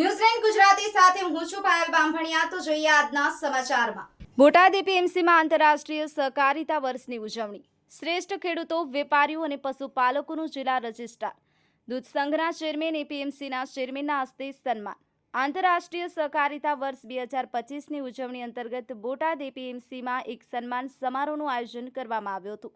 ન્યૂઝલેન્ડ ગુજરાતી સાથે હું છું પાયલ બામભણિયા તો જોઈએ આજના સમાચારમાં. બોટાદ એપીએમસીમાં આંતરરાષ્ટ્રીય સહકારિતા વર્ષની ઉજવણી. શ્રેષ્ઠ ખેડૂતો, વેપારીઓ અને પશુપાલકોનું જિલ્લા રજિસ્ટ્રાર. દૂધ સંઘના ચેરમેન એપીએમસીના ચેરમેનના હસ્તે સન્માન. આંતરરાષ્ટ્રીય સહકારિતા વર્ષ બે હજાર પચીસની ઉજવણી અંતર્ગત બોટાદ એપીએમસીમાં એક સન્માન સમારોહનું આયોજન કરવામાં આવ્યું હતું.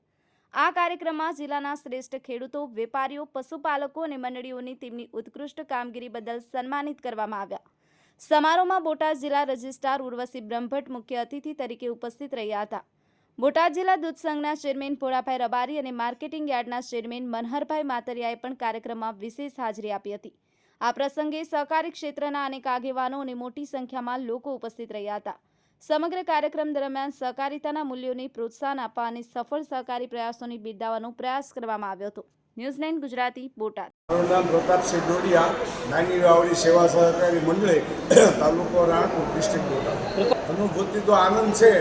આ કાર્યક્રમમાં જિલ્લાના શ્રેષ્ઠ ખેડૂતો, વેપારીઓ, પશુપાલકો અને મંડળીઓની તેમની ઉત્કૃષ્ટ કામગીરી બદલ સન્માનિત કરવામાં આવ્યા. સમારોહમાં બોટાદ જિલ્લા રજિસ્ટ્રાર ઉર્વશી બ્રહ્મભટ્ટ મુખ્ય અતિથિ તરીકે ઉપસ્થિત રહ્યા હતા. બોટાદ જિલ્લા દૂધ સંઘના ચેરમેન ભોળાભાઈ રબારી અને માર્કેટિંગ યાર્ડના ચેરમેન મનહરભાઈ માતરિયાએ પણ કાર્યક્રમમાં વિશેષ હાજરી આપી હતી. આ પ્રસંગે સહકારી ક્ષેત્રના અનેક આગેવાનો અને મોટી સંખ્યામાં લોકો ઉપસ્થિત રહ્યા હતા. સમગ્ર કાર્યક્રમ દરમિયાન સહકારિતાના મૂલ્યોને પ્રોત્સાહન આપવા અને સફળ સહકારી પ્રયાસોની બિરદાવવાનો પ્રયાસ કરવામાં આવ્યો હતો. ન્યૂઝલેન્ડ ગુજરાતી, બોટાદ. મારું નામ પ્રતાપસિંહ ડોડિયા, નાની વાવડી સેવા સહકારી મંડળી, તાલુકો રાણપુર ડિસ્ટ્રિક્ટ બોટાદ. અનુભૂતિ તો આનંદ છે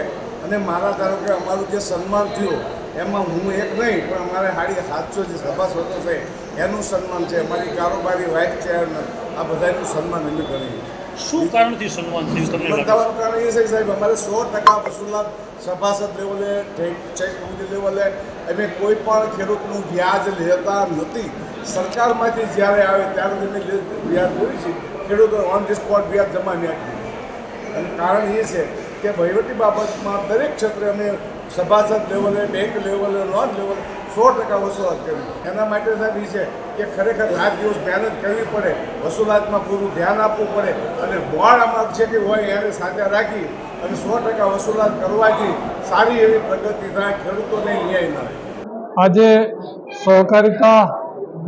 અને મારા ધારો કે અમારું જે સન્માન થયું, એમાં હું એક નહીં, પણ અમારે હાડી સાતસો જે સભાસદો છે, એનું સન્માન છે. અમારી કારોબારી વાઇસ ચેરમેન આ બધાનું સન્માન અમે કરીએ શું કારણથી સન્માન થયું તમને? બધાનું કારણ એ છે સાહેબ, અમારે સો ટકા વસૂલાત સભાસદ લેવલે ચેક કમિટી લેવલે અમે કોઈ પણ ખેડૂતનું વ્યાજ લેતા નથી. સરકારમાંથી જ્યારે આવે ત્યારે અમે વ્યાજ લઈએ છે. ખેડૂતો ઓન ધી સ્પોટ વ્યાજ જમા નહીં અને કારણ એ છે કે વહીવટી બાબતમાં દરેક ક્ષેત્રે અમે સભાસદ લેવલે બેંક લેવલે લોન લેવલે સો ટકા વસૂલાત કરવી. એના માટે સાહેબ એ છે કે ખરેખર રાત દિવસ મહેનત કરવી પડે, વસૂલાતમાં પૂરું ધ્યાન આપવું પડે અને બોર્ડ આમાં છે કે હોય એને સાથે રાખી અને સો ટકા વસૂલાત કરવાથી સારી એવી પ્રગતિ થાય, ખેડૂતોને ન્યાય મળે. આજે સહકારિતા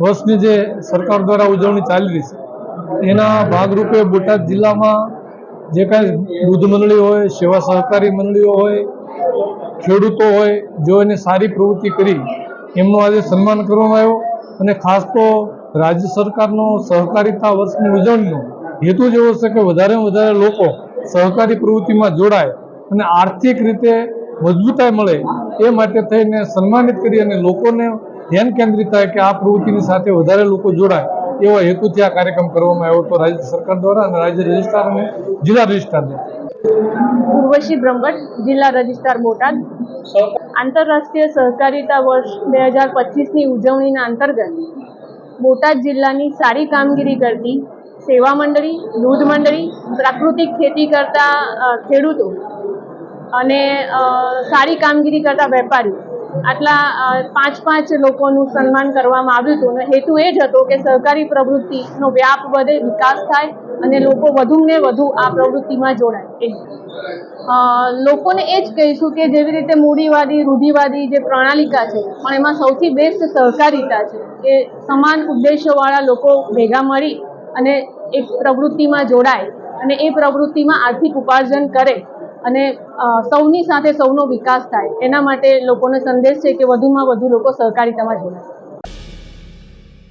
વર્ષની જે સરકાર દ્વારા ઉજવણી ચાલી રહી છે, એના ભાગરૂપે બોટાદ જિલ્લામાં જે કાંઈ દૂધ મંડળી હોય, સેવા સહકારી મંડળીઓ હોય, ખેડૂતો હોય, જો એને સારી પ્રવૃત્તિ કરી એમનું આજે સન્માન કરવામાં આવ્યો અને ખાસ તો રાજ્ય સરકારનો સહકારિતા વર્ષની ઉજવણીનો હેતુ જ એવો છે કે વધારેમાં વધારે લોકો સહકારી પ્રવૃત્તિમાં જોડાય અને આર્થિક રીતે મજબૂતાઈ મળે એ માટે થઈને સન્માનિત કરી અને લોકોને ધ્યાન કેન્દ્રિત થાય કે આ પ્રવૃત્તિની સાથે વધારે લોકો જોડાય એવા હેતુથી આ કાર્યક્રમ કરવામાં આવ્યો હતો રાજ્ય સરકાર દ્વારા અને રાજ્ય રજિસ્ટ્રાર અને જિલ્લા રજિસ્ટ્રાર દ્વારા ઉર્વશી બ્રહ્મભટ્ટ જિલ્લા રજિસ્ટ્રાર બોટાદ. આંતરરાષ્ટ્રીય સહકારિતા વર્ષ બે હજાર પચીસની ઉજવણીના અંતર્ગત બોટાદ જિલ્લાની સારી કામગીરી કરતી સેવા મંડળી, દૂધ મંડળી, પ્રાકૃતિક ખેતી કરતા ખેડૂતો અને સારી કામગીરી કરતા વેપારીઓ. આટલા પાંચ પાંચ લોકોનું સન્માન કરવામાં આવ્યું હતું. અને હેતુ એ જ હતો કે સહકારી પ્રવૃત્તિનો વ્યાપ વધે, વિકાસ થાય અને લોકો વધુ ને વધુ આ પ્રવૃત્તિમાં જોડાય. એ. અ, લોકોને એ જ કહીશું કે જેવી રીતે મૂડીવાદી રૂઢિવાદી જે પ્રણાલિકા છે પણ એમાં સૌથી બેસ્ટ સહકારિતા છે કે સમાન ઉદ્દેશ્યવાળા લોકો ભેગા મળી અને એક પ્રવૃત્તિમાં જોડાય અને એ પ્રવૃત્તિમાં આર્થિક ઉપાર્જન કરે અને સૌની સાથે સૌનો વિકાસ થાય. એના માટે લોકોનો સંદેશ છે કે વધુમાં વધુ લોકો સહકારિતામાં જોડાય.